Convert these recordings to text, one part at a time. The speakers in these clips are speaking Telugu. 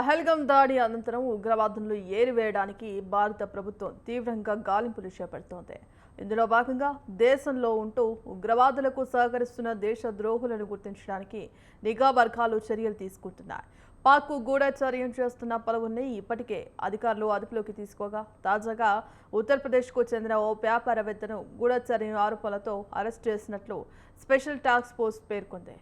పహల్గం దాడి అనంతరం ఉగ్రవాదులను ఏరివేయడానికి భారత ప్రభుత్వం తీవ్రంగా గాలింపులు చేపడుతోంది. ఇందులో భాగంగా దేశంలో ఉంటూ ఉగ్రవాదులకు సహకరిస్తున్న దేశ ద్రోహులను గుర్తించడానికి నిఘా వర్గాలు చర్యలు తీసుకుంటున్నాయి. పాక్కు గూఢచర్యం చేస్తున్న పలువురిని ఇప్పటికే అధికారులు అదుపులోకి తీసుకోగా తాజాగా ఉత్తరప్రదేశ్కు చెందిన ఓ వ్యాపారవేత్తను గూఢచర్యం ఆరోపణలతో అరెస్ట్ చేసినట్లు స్పెషల్ టాస్క్ ఫోర్స్ పేర్కొంది.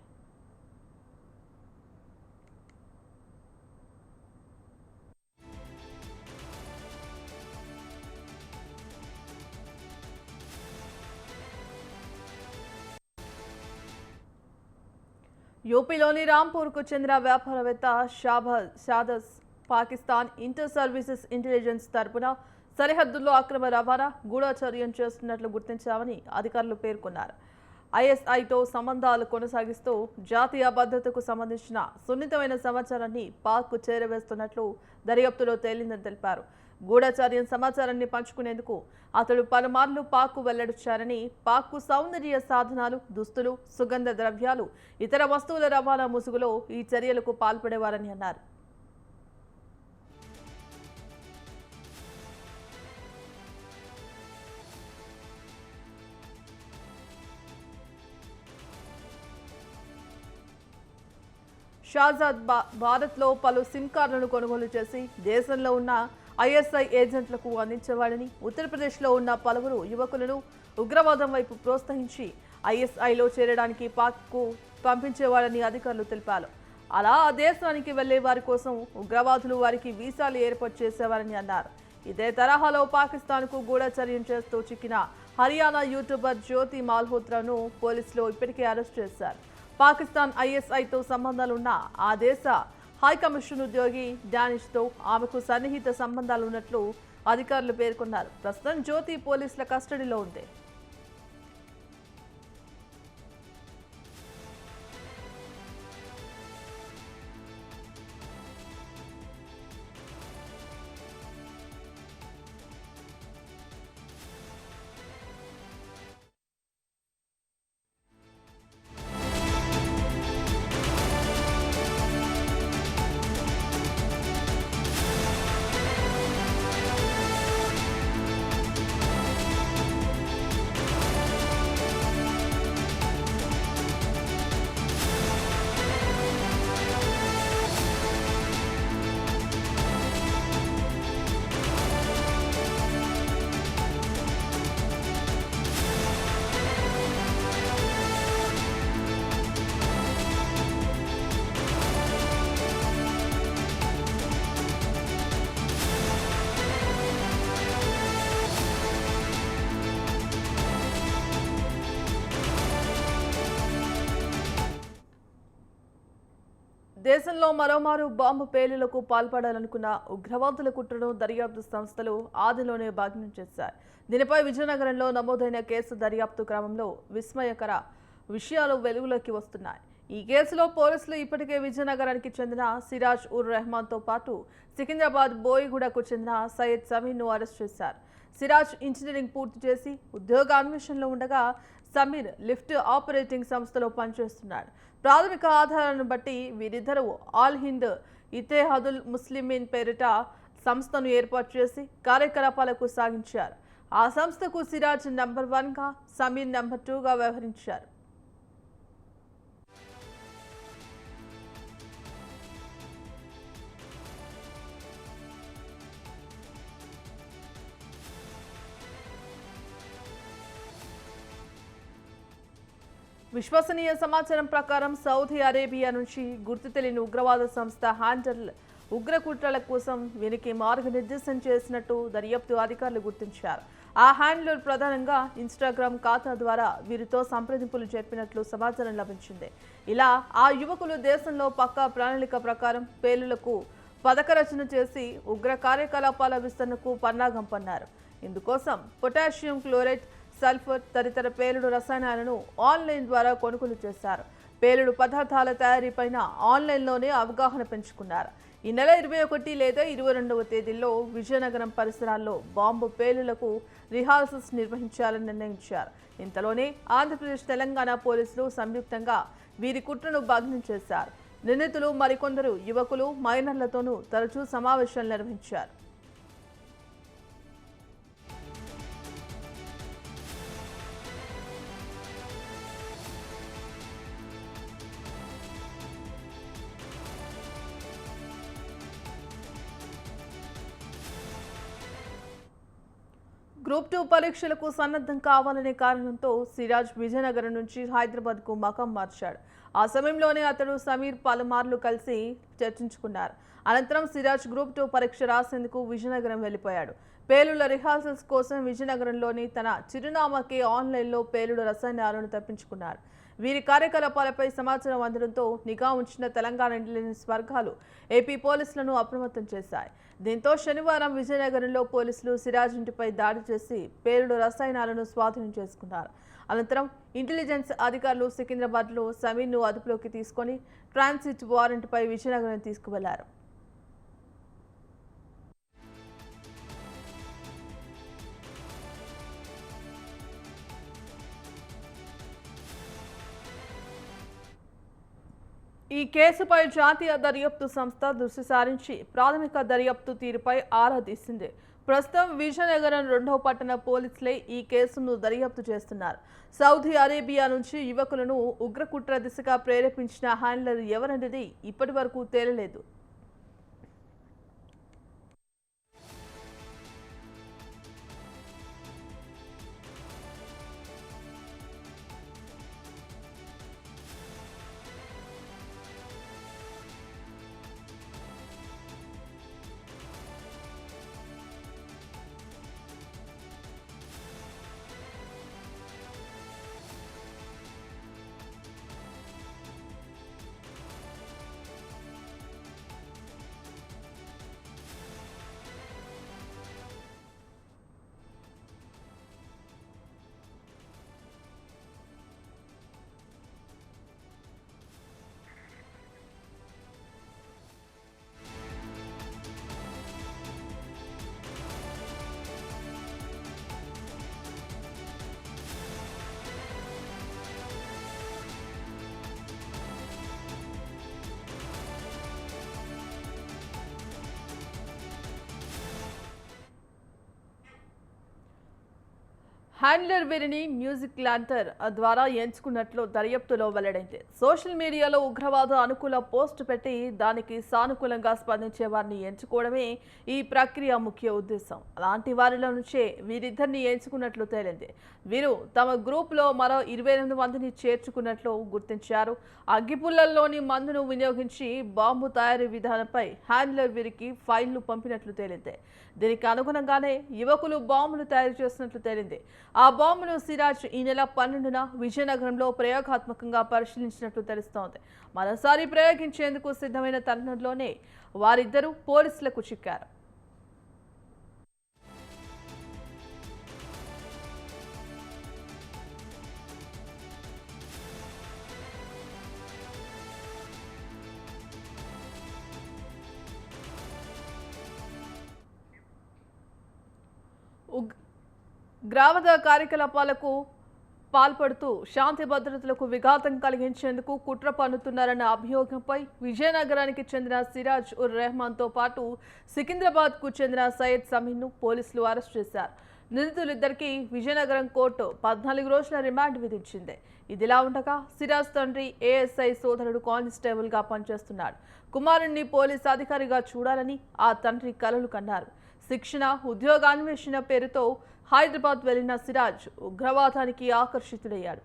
యూపీలోని రాంపూర్కు చెందిన వ్యాపారవేత్త Shahbaz Shadas Pakistan inter services intelligence తరపున సరిహద్దుల్లో అక్రమ రవాణా గూఢచర్యం చేస్తున్నట్లు గుర్తించామని అధికారులు పేర్కొన్నారు. ఐఎస్ఐతో సంబంధాలు కొనసాగిస్తూ జాతీయ భద్రతకు సంబంధించిన సున్నితమైన సమాచారాన్ని పాక్కు చేరవేస్తున్నట్లు దర్యాప్తులో తేలిందని తెలిపారు. గూఢచార్యం సమాచారాన్ని పంచుకునేందుకు అతడు పలుమార్లు పాక్కు వెల్లడించారని పాక్కు సౌందర్య సాధనాలు దుస్తులు సుగంధ ద్రవ్యాలు ఇతర వస్తువుల రవాణా ముసుగులో ఈ చర్యలకు పాల్పడేవారని అన్నారు. షాజాద్ భా భారత్లో పలు సిమ్ కార్డులను కొనుగోలు చేసి దేశంలో ఉన్న ఐఎస్ఐ ఏజెంట్లకు అందించేవాడని ఉత్తరప్రదేశ్లో ఉన్న పలువురు యువకులను ఉగ్రవాదం వైపు ప్రోత్సహించి ఐఎస్ఐలో చేరడానికి పాక్కు పంపించేవాడని అధికారులు తెలిపారు. అలా ఆ దేశానికి వెళ్ళే వారి కోసం ఉగ్రవాదులు వారికి వీసాలు ఏర్పాటు చేసేవారని అన్నారు. ఇదే తరహాలో పాకిస్తాన్కు గూఢచర్యం చేస్తూ చిక్కిన హర్యానా యూట్యూబర్ జ్యోతి మాల్హోత్రాను పోలీసులు ఇప్పటికే అరెస్ట్ చేశారు. పాకిస్తాన్ ఐఎస్ఐతో సంబంధాలున్న ఆ దేశ హైకమిషన్ ఉద్యోగి డానిష్తో ఆమెకు సన్నిహిత సంబంధాలు ఉన్నట్లు అధికారులు పేర్కొన్నారు. ప్రస్తుతం జ్యోతి పోలీసుల కస్టడీలో ఉంది దేశంలో మరోమారు బాంబు పేలులకు పాల్పడాలనుకున్న ఉగ్రవాదుల కుట్రను దర్యాప్తు సంస్థలు ఆదిలోనే భాగ్యం చేశాయి. దీనిపై విజయనగరంలో నమోదైన కేసు దర్యాప్తు క్రమంలో విస్మయకర విషయాలు వెలుగులోకి వస్తున్నాయి. ఈ కేసులో పోలీసులు ఇప్పటికే విజయనగరానికి చెందిన సిరాజ్ ఉర్ రెహమాన్తో పాటు సికింద్రాబాద్ బోయిగూడకు చెందిన సయ్యద్ సమీర్ను అరెస్ట్ చేశారు. సిరాజ్ ఇంజనీరింగ్ పూర్తి చేసి ఉద్యోగ అన్వేషణలో ఉండగా సమీర్ లిఫ్ట్ ఆపరేటింగ్ సంస్థలో పనిచేస్తున్నాడు. ప్రాథమిక ఆధారాలను బట్టి వీరిద్దరూ ఆల్ హింద్ ఇతేహదుల్ ముస్లిమీన్ పేరిట సంస్థను ఏర్పాటు చేసి కార్యకలాపాలకు సాగించారు. ఆ సంస్థకు సిరాజ్ నంబర్ వన్గా సమీర్ నెంబర్ టూగా వ్యవహరించారు. విశ్వసనీయ సమాచారం ప్రకారం సౌదీ అరేబియా నుంచి గుర్తు తెలియని ఉగ్రవాద సంస్థ హ్యాండల్ ఉగ్రకుట్రల కోసం వీరికి మార్గనిర్దేశం చేసినట్టు దర్యాప్తు అధికారులు గుర్తించారు. ఆ హ్యాండ్లర్ ప్రధానంగా ఇన్స్టాగ్రామ్ ఖాతా ద్వారా వీరితో సంప్రదింపులు జరిపినట్లు సమాచారం లభించింది. ఇలా ఆ యువకులు దేశంలో పక్కా ప్రణాళిక ప్రకారం పేలులకు పథక రచన చేసి ఉగ్ర కార్యకలాపాల విస్తరణకు పన్నాగం పన్నారు. ఇందుకోసం పొటాషియం క్లోరైడ్ సల్ఫర్ తదితర పేలుడు రసాయనాలను ఆన్లైన్ ద్వారా కొనుగోలు చేశారు. పేలుడు పదార్థాల తయారీపైన ఆన్లైన్లోనే అవగాహన పెంచుకున్నారు. ఈ నెల ఇరవై ఒకటి లేదా ఇరవై రెండవ తేదీల్లో విజయనగరం పరిసరాల్లో బాంబు పేలులకు రిహార్సల్స్ నిర్వహించాలని నిర్ణయించారు. ఇంతలోనే ఆంధ్రప్రదేశ్ తెలంగాణ పోలీసులు సంయుక్తంగా వీరి కుట్రను భగ్నం చేశారు. నిందితులు మరికొందరు యువకులు మైనర్లతోనూ తరచూ సమావేశాలు నిర్వహించారు. గ్రూప్ టూ పరీక్షలకు సన్నద్ధం కావాలనే కారణంతో సిరాజ్ విజయనగరం నుంచి హైదరాబాద్కు మకం మార్చాడు. ఆ సమయంలోనే అతడు సమీర్ పలుమార్లు కలిసి చర్చించుకున్నారు. అనంతరం సిరాజ్ గ్రూప్ టూ పరీక్ష రాసేందుకు విజయనగరం వెళ్ళిపోయాడు. పేలుళ్ళ రిహార్సల్స్ కోసం విజయనగరంలోని తన చిరునామాకి ఆన్లైన్లో పేలుడు రసాయనాలను తప్పించుకున్నారు. వీరి కార్యకలాపాలపై సమాచారం అందడంతో నిఘా ఉంచిన తెలంగాణ ఇంటెలిజెన్స్ వర్గాలు ఏపీ పోలీసులను అప్రమత్తం చేశాయి. దీంతో శనివారం విజయనగరంలో పోలీసులు సిరాజ్ ఇంటిపై దాడి చేసి పేలుడు రసాయనాలను స్వాధీనం చేసుకున్నారు. అనంతరం ఇంటెలిజెన్స్ అధికారులు సికింద్రాబాద్లో సమీర్ను అదుపులోకి తీసుకొని ట్రాన్సిట్ వారెంట్పై విజయనగరం తీసుకువెళ్ళారు. ఈ కేసుపై జాతీయ దర్యాప్తు సంస్థ దృష్టి సారించి ప్రాథమిక దర్యాప్తు తీరుపై ఆరా తీసింది. ప్రస్తుతం విజయనగరం రెండవ పట్టణ పోలీసులే ఈ కేసును దర్యాప్తు చేస్తున్నారు. సౌదీ అరేబియా నుంచి యువకులను ఉగ్రకుట్ర దిశగా ప్రేరేపించిన హ్యాండ్లర్ ఎవరనేది ఇప్పటి వరకు తేలలేదు. హ్యాండ్లర్ వీరిని మ్యూజిక్ ల్యాంటర్ ద్వారా ఎంచుకున్నట్లు దర్యాప్తులో వెల్లడైంది. సోషల్ మీడియాలో ఉగ్రవాద అనుకూల పోస్ట్ పెట్టి దానికి సానుకూలంగా స్పందించే వారిని ఎంచుకోవడమే ఈ ప్రక్రియ ముఖ్య ఉద్దేశం. అలాంటి వారిలో నుంచే వీరిద్దరిని ఎంచుకున్నట్లు తేలింది. వీరు తమ గ్రూప్లో మరో ఇరవై ఎనిమిది మందిని చేర్చుకున్నట్లు గుర్తించారు. అగ్గిపుల్లల్లోని మందును వినియోగించి బాంబు తయారీ విధానంపై హ్యాండ్లర్ వీరికి ఫైళ్ళు పంపినట్లు తేలింది. దీనికి అనుగుణంగానే యువకులు బాంబులు తయారు చేసినట్లు తేలింది. ఆ బాంబును సిరాజ్ ఈ నెల పన్నెండున విజయనగరంలో ప్రయోగాత్మకంగా పరిశీలించినట్లు తెలుస్తోంది. మరోసారి ప్రయోగించేందుకు సిద్ధమైన తరుణంలోనే వారిద్దరూ పోలీసులకు చిక్కారు. గ్రామద కార్యకలాపాలకు పాల్పడుతూ శాంతి భద్రతలకు విఘాతం కలిగించేందుకు కుట్ర పన్నుతున్నారన్న అభియోగంపై విజయనగరానికి చెందిన సిరాజ్ ఉర్ రెహమాన్తో పాటు సికింద్రాబాద్కు చెందిన సయ్యద్ సమీన్ను పోలీసులు అరెస్ట్ చేశారు. నిందితులిద్దరికీ విజయనగరం కోర్టు పద్నాలుగు రోజుల రిమాండ్ విధించింది. ఇదిలా ఉండగా సిరాజ్ తండ్రి ఏఎస్ఐ సోదరుడు కానిస్టేబుల్గా పనిచేస్తున్నాడు. కుమారుణ్ణి పోలీస్ అధికారిగా చూడాలని ఆ తండ్రి కలలు కన్నారు. శిక్షణ ఉద్యోగాన్వేషణ పేరుతో హైదరాబాద్ వెళ్ళిన సిరాజ్ ఉగ్రవాదానికి ఆకర్షితుడయ్యాడు.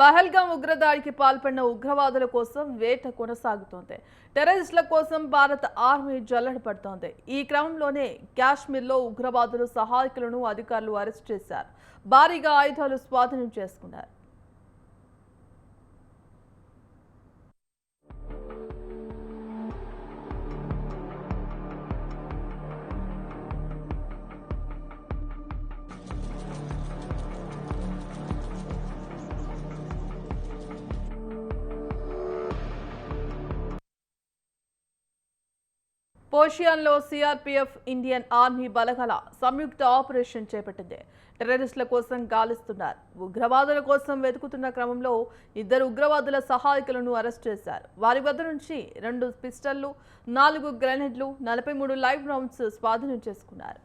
పహల్గాం ఉగ్రదాడికి పాల్పడిన ఉగ్రవాదుల కోసం వేట కొనసాగుతోంది. టెర్రరిస్టుల కోసం భారత ఆర్మీ జల్లడ పడుతోంది. ఈ క్రమంలోనే కాశ్మీర్లో ఉగ్రవాదులు సహాయకులను అధికారులు అరెస్ట్ చేశారు. భారీగా ఆయుధాలు స్వాధీనం చేసుకున్నారు. పోషియాన్లో సిఆర్పీఎఫ్ ఇండియన్ ఆర్మీ బలగల సంయుక్త ఆపరేషన్ చేపట్టింది. టెర్రరిస్టుల కోసం గాలిస్తున్నారు. ఉగ్రవాదుల కోసం వెతుకుతున్న క్రమంలో ఇద్దరు ఉగ్రవాదుల సహాయకులను అరెస్ట్ చేశారు. వారి వద్ద నుంచి రెండు పిస్టళ్ళు నాలుగు గ్రెనేడ్లు నలభై మూడు లైవ్ రౌండ్స్ స్వాధీనం చేసుకున్నారు.